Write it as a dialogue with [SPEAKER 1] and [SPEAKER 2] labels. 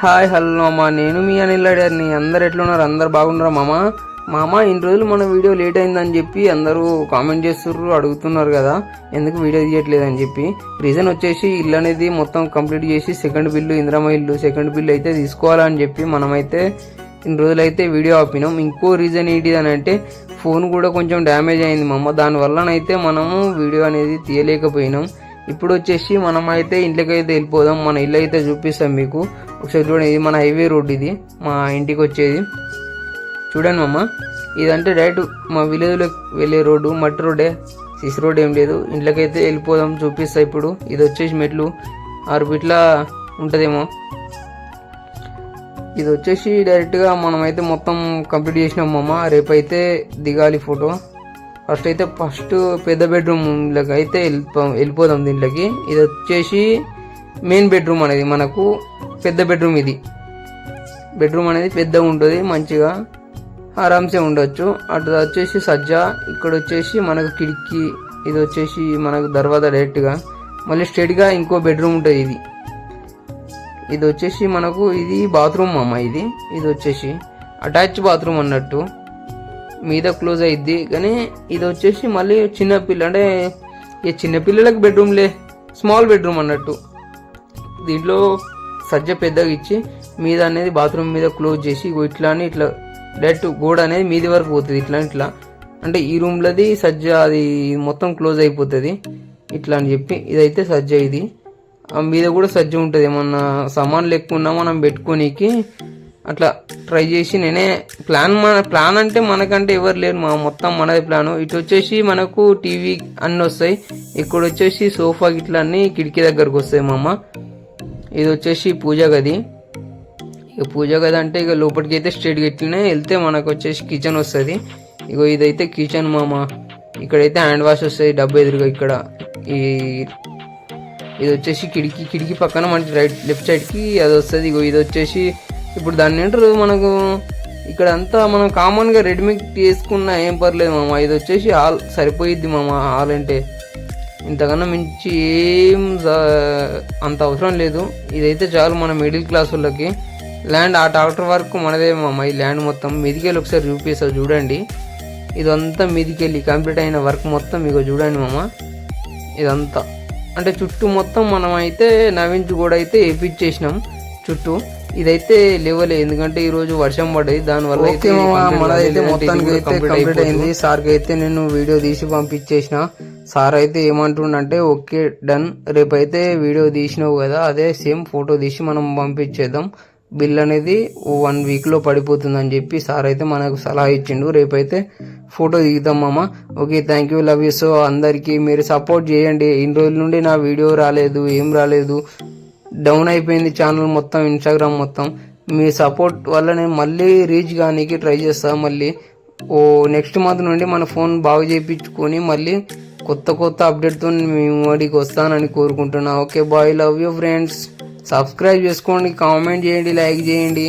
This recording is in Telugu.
[SPEAKER 1] హాయ్ హలో అమ్మా. నేను మీ అనిల్ అడిగారిని అందరు ఎట్లున్నారు? అందరు బాగున్నారా మామ? మామ ఇన్ని రోజులు మన వీడియో లేట్ అయిందని చెప్పి అందరూ కామెంట్ చేస్తుర్రు అడుగుతున్నారు కదా. ఎందుకు వీడియో తీయట్లేదని చెప్పి. రీజన్ వచ్చేసి ఇల్లు అనేది మొత్తం కంప్లీట్ చేసి సెకండ్ బిల్లు ఇంద్రమ ఇల్లు సెకండ్ బిల్లు అయితే తీసుకోవాలని చెప్పి మనమైతే ఇన్ని రోజులైతే వీడియో ఆపినాం. ఇంకో రీజన్ ఏంటిది అని అంటే ఫోన్ కూడా కొంచెం డ్యామేజ్ అయింది మామ. దానివల్లనైతే మనము వీడియో అనేది తీయలేకపోయినాం. ఇప్పుడు వచ్చేసి మనం అయితే ఇంట్లోకి అయితే వెళ్ళిపోదాం. మన ఇల్లు అయితే చూపిస్తాం మీకు. ఒకసారి చూడండి ఇది మన హైవే రోడ్ ఇది. మా ఇంటికి వచ్చేది చూడండి మమ్మ ఇదంటే డైరెక్ట్ మా విలేజ్లో వెళ్ళే రోడ్డు మట్టి రోడ్డే. సిసి రోడ్ ఏం లేదు. ఇంట్లోకైతే అయితే వెళ్ళిపోదాం చూపిస్తా ఇప్పుడు. ఇది వచ్చేసి మెట్లు. ఆరు ఫీట్ల ఉంటుందేమో. ఇది వచ్చేసి డైరెక్ట్గా మనమైతే మొత్తం కంప్లీట్ చేసినాం మమ్మ రేపైతే దిగాలి ఫోటో. ఫస్ట్ అయితే ఫస్ట్ పెద్ద బెడ్రూమ్లోకి అయితే వెళ్ళిపో వెళ్ళిపోదాం దీంట్లోకి. ఇది వచ్చేసి మెయిన్ బెడ్రూమ్ అనేది మనకు పెద్ద బెడ్రూమ్ ఇది. బెడ్రూమ్ అనేది పెద్దగా ఉంటుంది మంచిగా ఆరామ్సే ఉండొచ్చు. అటు వచ్చేసి సజ్జ ఇక్కడ వచ్చేసి మనకు కిటికీ ఇది వచ్చేసి మనకు దర్వాజా డైరెక్ట్గా. మళ్ళీ స్ట్రైట్గా ఇంకో బెడ్రూమ్ ఉంటుంది ఇది. ఇది వచ్చేసి మనకు ఇది బాత్రూమ్ అమ్మ ఇది. ఇది వచ్చేసి అటాచ్ బాత్రూమ్ అన్నట్టు. మీద క్లోజ్ అయ్యిద్ది కానీ ఇది వచ్చేసి మళ్ళీ చిన్న పిల్ల అంటే ఈ చిన్నపిల్లలకు బెడ్రూమ్లే స్మాల్ బెడ్రూమ్ అన్నట్టు. దీంట్లో సజ్జ పెద్దగా ఇచ్చి మీద అనేది బాత్రూమ్ మీద క్లోజ్ చేసి ఇట్లా అని ఇట్లా డైరెక్ట్ గోడ అనేది మీది వరకు పోతుంది ఇట్లా ఇట్లా. అంటే ఈ రూమ్లది సజ్జ అది మొత్తం క్లోజ్ అయిపోతుంది. ఇట్లా అని చెప్పి ఇదైతే సజ్జ ఇది. మీద కూడా సజ్జ ఉంటుంది. ఏమన్నా సామాన్లు ఎక్కువ ఉన్నా మనం పెట్టుకోనికి అట్లా ట్రై చేసి నేనే ప్లాన్ మన ప్లాన్ అంటే మనకంటే ఎవరు లేరు. మా మొత్తం మనది ప్లాన్. ఇటు వచ్చేసి మనకు టీవీ అన్నీ వస్తాయి. ఇక్కడ వచ్చేసి సోఫా గిట్ల అన్నీ కిటికీ దగ్గరకు వస్తాయి మా అమ్మ. ఇది వచ్చేసి పూజ గది. ఇక పూజ గది అంటే ఇక లోపలికి అయితే స్ట్రేట్ ఇట్లనే వెళ్తే మనకు వచ్చేసి కిచెన్ వస్తుంది. ఇగో ఇదైతే కిచెన్ మామ. ఇక్కడైతే హ్యాండ్ వాష్ వస్తుంది డబ్బు ఎదురుగా ఇక్కడ. ఈ ఇది వచ్చేసి కిటికీ కిటికీ పక్కన మనకి రైట్ లెఫ్ట్ సైడ్కి అది వస్తుంది. ఇగో ఇది వచ్చేసి ఇప్పుడు దాన్ని ఏంటారు మనకు ఇక్కడ అంతా మనం కామన్గా రెడీమేడ్ చేసుకున్నా ఏం పర్లేదు మామ ఇది వచ్చేసి హాల్ సరిపోయిద్ది మామ హాల్ అంటే. ఇంతకన్నా మించి ఏం అంత అవసరం లేదు. ఇదైతే చాలు మన మిడిల్ క్లాస్ వాళ్ళకి. ల్యాండ్ ఆ డాక్టర్ వరకు మనదే మామ ఈ ల్యాండ్ మొత్తం. మీదికెళ్ళి ఒకసారి చూపిస్తా చూడండి. ఇదంతా మీదికెళ్ళి కంప్లీట్ అయిన వర్క్ మొత్తం మీకు చూడండి మామ. ఇదంతా. అంటే చుట్టూ మొత్తం మనం అయితే నవ్వించి కూడా అయితే వేయించేసినాం చుట్టూ ఇదైతే లేవలే ఎందుకంటే ఈ రోజు వర్షం పడ్డది దానివల్ల అయితే మనదైతే మొత్తానికి అయితే కంప్లీట్ అయింది. సార్కి అయితే నేను వీడియో తీసి పంపించేసిన. సార్ అయితే ఏమంటుండంటే ఓకే డన్. రేపైతే వీడియో తీసినావు కదా అదే సేమ్ ఫోటో తీసి మనం పంపించేద్దాం. బిల్ అనేది వన్ వీక్లో పడిపోతుందని చెప్పి సార్ అయితే మనకు సలహా ఇచ్చిండు. రేపైతే ఫోటో దిగుతాం మామ. Okay thank you love you so అందరికీ మీరు సపోర్ట్ చేయండి. ఇన్ని రోజుల నుండి నా వీడియో రాలేదు ఏం రాలేదు. డౌన్ అయిపోయింది ఛానల్ మొత్తం ఇన్స్టాగ్రామ్ మొత్తం. మీ సపోర్ట్ వల్ల నేను మళ్ళీ రీచ్ కానీకి ట్రై చేస్తాను మళ్ళీ. ఓ నెక్స్ట్ మంత్ నుండి మన ఫోన్ బాగు చేయించుకొని మళ్ళీ కొత్త కొత్త అప్డేట్తో మీ వాడికి వస్తానని కోరుకుంటున్నా. Okay bye love you friends subscribe చేసుకోండి కామెంట్ చేయండి లైక్ చేయండి.